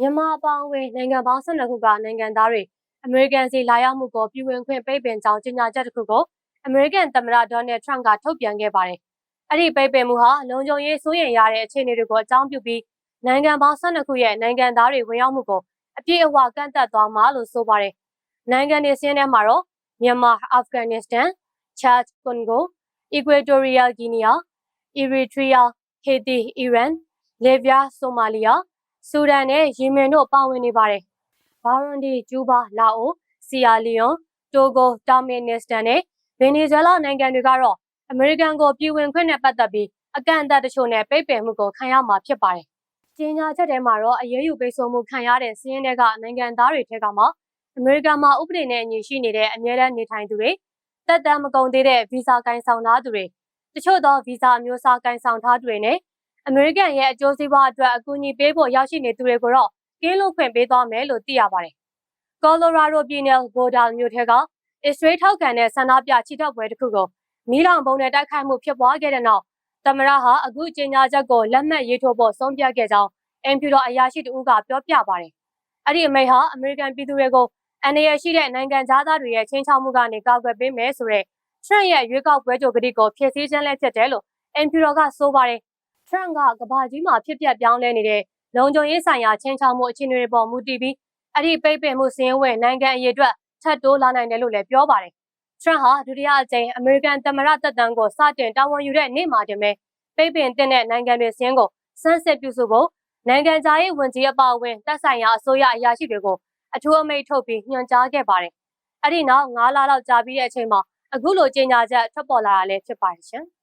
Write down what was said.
မြန်မာအပေါင်းအဝင်နိုင်ငံပေါင်း12ခုကနိုင်ငံသားတွေအမေရိကန်စီလာရောက်မှုကိုပြည်ဝင်ခွင့်ပိတ်ပင်ကြောင်းကြေညာချက်တစ်ခုကိုအမေရိကန်သမ္မတဒေါ်နယ်ထရန့်ကထုတ်ပြန်ခဲ့ပါတယ်။အဲ့ဒီပိတ်ပင်မှုဟာလုံခြုံရေးစိုးရိမ်ရတဲ့အခြေအနေတွေကိုအကြောင်းပြုပြီးနိုင်ငံပေါင်း12ခုရဲ့နိုင်ငံသားတွေဝင်ရောက်မှုကိုအပြည့်အဝကန့်သတ်သွားမှာလို့ဆိုပါတယ်။နိုင်ငံတွေစင်းထဲမှာတော့မြန်မာ၊အာဖဂန်နစ္စတန်၊ချတ်၊ကွန်ဂို၊အီကွေတိုရီယာဂီနီ ယာ၊အီရီထရီးယား၊ဟေတီ၊အီရန်၊လေဗီးယား၊ဆိုမာလီယာ၊ဆူဒန်နဲ့ယီမင်တို့ပါဝင်နေပါတယ်။ဘာရွန်ဒီ၊ကျူးဘား၊လာအို၊ဆီယာလီယွန်၊တိုဂို၊တာမင်နစ္စတန်နဲ့ဗင်နီဇွဲလားနိုင်ငံတွေကတော့အမေရိကန်ကိုပြည်ဝင်ခွင့်နဲ့ပတ်သက်ပြီးအကန့်အသတ်တချို့နဲ့ပိတ်ပင်မှုကိုခံရမှာဖြစ်ပါတယ်။ကြေညာချက်ထဲမှာတော့အရေးယူပိတ်ဆို့မှုခံရတဲ့စီးရင်တွေကနိုင်ငံသားတွေထဲကမှအမေရိကန်မှာဥပဒေနဲ့အညီရှိနေတဲ့အမြဲတမ်းနေထိုင်သူတွေတက်တမ်းမကုန်သေးတဲ့ဗီဇာကင်ဆောင်ထားသူတွေတချို့သောဗီဇာအမျိုးအစားကင်ဆောင်ထားသူတွေနဲ့ အမေရိကန်ရဲ့အကျိုးစီးပွားအတွက်အကူအညီပေးဖို့ရောက်ရှိနေသူတွေကိုတော့ကင်းလို့ခွင့်ပေးသွားမယ်လို့သိရပါတယ်။ကော်လိုရာဒိုပြည်နယ်ဘိုဒါမြို့ထဲကအစ္စရေးထောက်ခံတဲ့ဆန္ဒပြချီတက်ပွဲတစ်ခုကိုမီးလောင်ပုံနဲ့တိုက်ခိုက်မှုဖြစ်ပွားခဲ့တဲ့နောက်သမရဟာအခုကြေညာချက်ကိုလက်မှတ်ရေးထိုးဖို့ဆုံးဖြတ်ခဲ့ကြောင်းအင်ဖြူတော်အရာရှိတဦးကပြောပြပါတယ်။အဲ့ဒီအမိန့်ဟာအမေရိကန်ပြည်သူတွေကိုအနေရရှိတဲ့နိုင်ငံသားတွေရဲ့ချင်းချောက်မှုကနေကာကွယ်ပေးမယ်ဆိုတဲ့ထရန့်ရဲ့ရွေးကောက်ပွဲကြိုကတိကိုဖြည့်ဆည်းခြင်းလည်းဖြစ်တယ်လို့အင်ဖြူတော်ကဆိုပါတယ်။ ထရန့်ကကဘာကြီးမှာဖြစ်ပျက်ပြောင်းလဲနေတဲ့လုံခြုံရေးဆိုင်ရာချင်းချောက်မှုအခြေအနေတွေပေါ်မူတည်ပြီးအဲ့ဒီပိတ်ပင်မှုစင်းဝဲနိုင်ငံအရေးအတွက်ထပ်တိုးလာနိုင်တယ်လို့လည်းပြောပါတယ်။ထရန့်ဟာဒုတိယအကြိမ်အမေရိကန်သမ္မတသက်တမ်းကိုစတင်တာဝန်ယူတဲ့နေ့မှာတင်ပဲပိတ်ပင်တဲ့နိုင်ငံတွေစင်းကိုစမ်းစစ်ပြုစုဖို့နိုင်ငံသားရေးဝန်ကြီးအပါအဝင်တပ်ဆိုင်ရာအစိုးရအရာရှိတွေကိုအထူးအမိန့်ထုတ်ပြီးညွှန်ကြားခဲ့ပါတယ်။အဲ့ဒီနောက်9လလောက်ကြာပြီးတဲ့အချိန်မှာအခုလိုကြေညာချက်ထွက်ပေါ်လာတာလည်းဖြစ်ပါတယ်ရှင်။